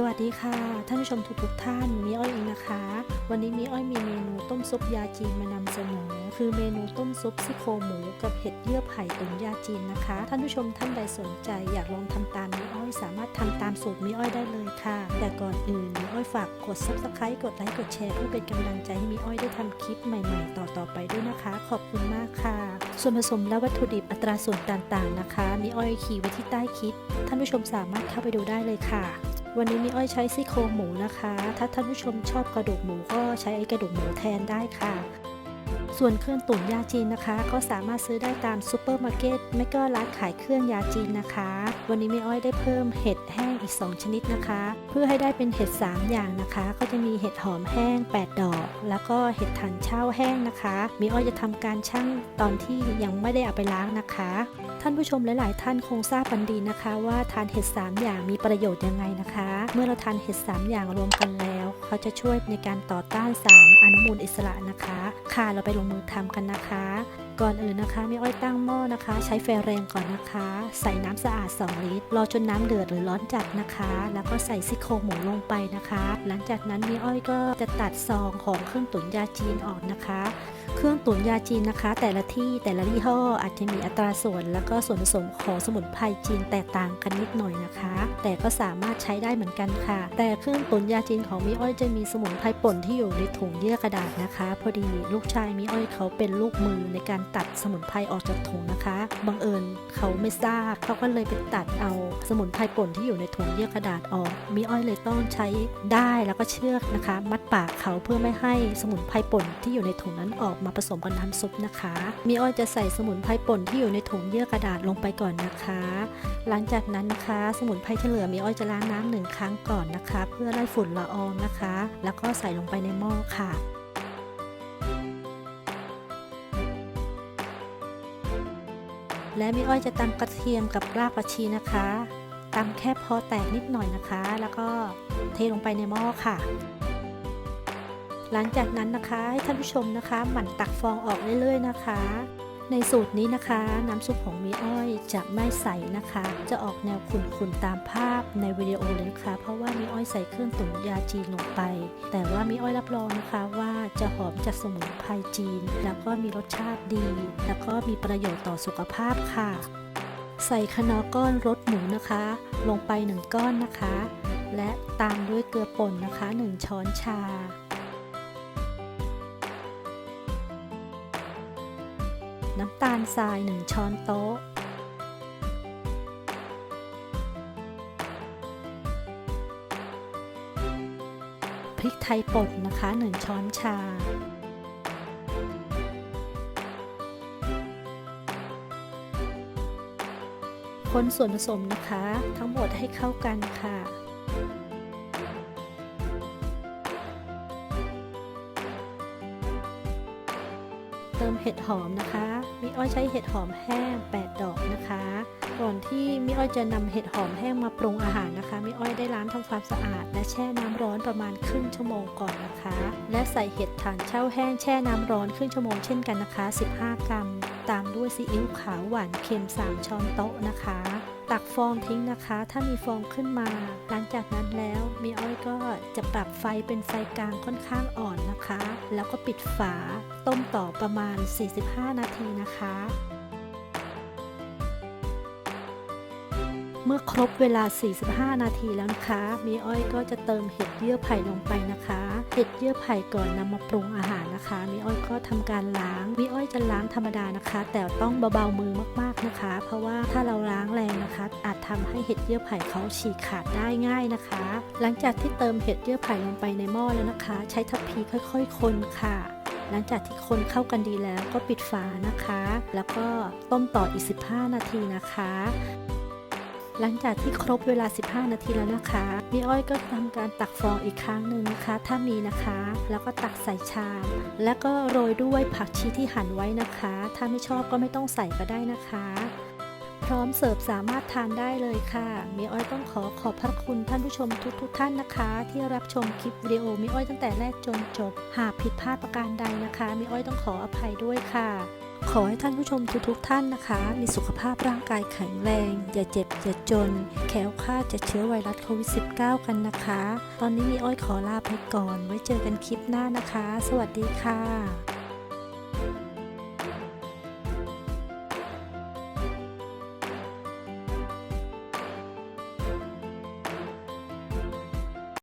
สวัสดีค่ะ ท่านผู้ชมทุกท่านมีอ้อยเองนะคะ วันนี้มีอ้อยมีเมนูต้มซุปยาจีนมานำเสนอ คือเมนูต้มซุปซี่โครงหมูกับเห็ดเยื่อไผ่ตุ๋นยาจีนนะคะ ท่านผู้ชมท่านใดสนใจอยากลองทำตามมีอ้อยสามารถทำตามสูตรมีอ้อยได้เลยค่ะ แต่ก่อนอื่นมีอ้อยฝากกด subscribe กดไลค์กดแชร์เพื่อเป็นกำลังใจให้มีอ้อยได้ทำคลิปใหม่ ๆ ต่อๆไปด้วยนะคะ ขอบคุณมากค่ะ ส่วนผสมและวัตถุดิบอัตราส่วนต่างๆนะคะ มีอ้อยขีไว้ที่ใต้คลิปท่านผู้ชมสามารถเข้าไปดูได้เลยค่ะ วันนี้มีอ้อยใช้ซี่โครงหมูนะคะ ถ้าท่านผู้ชมชอบกระดูกหมูก็ใช้ไอ้กระดูกหมูแทนได้ค่ะ ส่วนเครื่องตุ๋นยาจีนนะคะ ก็สามารถซื้อได้ตามซูเปอร์มาร์เก็ตไม่ก็ร้านขายเครื่องยาจีนนะคะ วันนี้มีอ้อยได้เพิ่มเห็ดแห้งอีก 2 ชนิดนะคะ เพื่อให้ได้เป็นเห็ด 3 อย่างนะคะ ก็จะมีเห็ดหอมแห้ง 8 ดอก แล้วก็เห็ดถังเช่าแห้งนะคะ มีอ้อยจะทำการชั่งตอนที่ยังไม่ได้เอาไปล้างนะคะ ท่านผู้ชมหลาย ๆ ท่านคงทราบกันดีนะคะ ว่าทานเห็ด3อย่างมีประโยชน์ยังไงนะคะ เมื่อเราทานเห็ด3อย่างรวมกันแล้วเขาจะช่วยในการต่อต้านสารอนุมูลอิสระนะคะ ค่ะเราไปลงมือทำกันนะคะ ก่อนอื่นนะคะมีอ้อยตั้งหม้อนะคะ ใช้ไฟแรงก่อนนะคะ ใส่น้ำสะอาด 2 ลิตร รอจนน้ำเดือดหรือร้อนจัดนะคะ แล้วก็ใส่ซี่โครงหมูลงไปนะคะ หลังจากนั้นมีอ้อยก็จะตัดซองของเครื่องตุ๋นยาจีนออกนะคะเครื่องตุ๋นยาจีนนะคะ แต่ละที่แต่ละยี่ห้ออาจจะมีอัตราส่วน แล้วก็ส่วนผสมของสมุนไพรจีนแตกต่างกันนิดหน่อยนะคะ แต่ก็สามารถใช้ได้เหมือนกันค่ะ แต่เครื่องตุ๋นยาจีนของมิอ้อยจะมีสมุนไพรป่นที่อยู่ในถุงเยื่อกระดาษนะคะ พอดีลูกชายมิอ้อยเขาเป็นลูกมือในการตัดสมุนไพรออกจากถุงนะคะบังเอิญเขาไม่ทราบเขาก็เลยไปตัดเอาสมุนไพรป่นที่อยู่ในถุงเยื่อกระดาษออกมิอ้อยเลยต้องใช้ได้แล้วก็เชือกนะคะ มัดปากเขาเพื่อไม่ให้สมุนไพรป่นที่อยู่ในถุงนั้นออกมาผสมกับน้ำซุปนะคะ มีอ้อยจะใส่สมุนไพรป่นที่อยู่ในถุงเยื่อกระดาษลงไปก่อนนะคะ หลังจากนั้นนะคะ สมุนไพรที่เหลือมีอ้อยจะล้างน้ำหนึ่งครั้งก่อนนะคะ เพื่อไล่ฝุ่นละอองนะนะคะ แล้วก็ใส่ลงไปในหม้อค่ะและมีอ้อยจะตำกระเทียมกับรากผักชีนะคะตำแค่พอแตกนิดหน่อยนะคะ แล้วก็เทลงไปในหม้อค่ะ หลังจากนั้นนะคะให้ท่านผู้ชมนะคะ หมั่นตักฟองออกเรื่อยๆนะคะ ในสูตรนี้นะคะ น้ำซุปของมีอ้อยจะไม่ใสนะคะ จะออกแนวขุ่นๆตามภาพในวิดีโอเลยนะคะ เพราะว่ามีอ้อยใส่เครื่องตุ๋นยาจีนลงไป แต่ว่ามีอ้อยรับรองนะคะว่าจะหอมจากสมุนไพรจีน แล้วก็มีรสชาติดี แล้วก็มีประโยชน์ต่อสุขภาพค่ะ ใส่คนอก้อนรสหมูนะคะ ลงไป1ก้อนนะคะ และตามด้วยเกลือป่นนะคะ 1 ช้อนชา น้ำตาลทราย 1 ช้อนโต๊ะ พริกไทยป่นนะคะ 1 ช้อนชา คนส่วนผสมนะคะ ทั้งหมดให้เข้ากันค่ะ เติมเห็ดหอมนะคะมีอ้อยใช้เห็ดหอมแห้ง 8 ดอกนะคะ ก่อนที่มิอ้อยจะนำเห็ดหอมแห้งมาปรุงอาหารนะคะ มิอ้อยได้ล้างทำความสะอาด และแช่น้ำร้อนประมาณครึ่งชั่วโมงก่อนนะคะ และใส่เห็ดถ่านเช่าแห้งแช่น้ำร้อนครึ่งชั่วโมงเช่นกันนะคะ 15 กรัม ตามด้วยซีอิ๊วขาวหวานเค็ม 3 ช้อนโต๊ะนะคะ ตักฟองทิ้งนะคะ ถ้ามีฟองขึ้นมา หลังจากนั้นแล้วมีอ้อยก็จะปรับไฟเป็นไฟกลางค่อนข้างอ่อนนะคะ แล้วก็ปิดฝาต้มต่อประมาณ 45 นาทีนะคะ เมื่อครบเวลา 45 นาทีแล้วนะคะ มีอ้อยก็จะเติมเห็ดเยื่อไผ่ลงไปนะคะ เห็ดเยื่อไผ่ก่อนนำมาปรุงอาหารนะคะ มีอ้อยก็ทำการล้าง มีอ้อยจะล้างธรรมดานะคะ แต่ต้องเบาๆมือมากๆนะคะ เพราะว่าถ้าเราล้างแรงนะคะ อาจทำให้เห็ดเยื่อไผ่เขาฉีกขาดได้ง่ายนะคะ หลังจากที่เติมเห็ดเยื่อไผ่ลงไปในหม้อแล้วนะคะ ใช้ทัพพีค่อย ๆ คนค่ะหลังจากที่คนเข้ากันดีแล้วก็ปิดฝานะคะ แล้วก็ต้มต่ออีก 15 นาทีนะคะ หลังจากที่ครบเวลา 15 นาทีแล้วนะคะมีอ้อยก็ทำการตักฟองอีกครั้งหนึ่งนะคะ ถ้ามีนะคะ แล้วก็ตักใส่ชาม แล้วก็โรยด้วยผักชีที่หั่นไว้นะคะ ถ้าไม่ชอบก็ไม่ต้องใส่ก็ได้นะคะ พร้อมเสิร์ฟสามารถทานได้เลยค่ะมีอ้อยต้องขอขอบพระคุณท่านผู้ชมทุกๆทท่านนะคะ ที่รับชมคลิปวิดีโอมีอ้อยตั้งแต่แรกจนจบ หากผิดพลาดประการใดนะคะมีอ้อยต้องขออภัยด้วยค่ะ ขอให้ท่านผู้ชมทุกๆท่านนะคะ มีสุขภาพร่างกายแข็งแรง อย่าเจ็บ อย่าจน แข็งค่าจะเชื้อไวรัสโควิด -19 กันนะคะ ตอนนี้มีอ้อยขอลาไปก่อน ไว้เจอกันคลิปหน้านะคะ สวัสดีค่ะ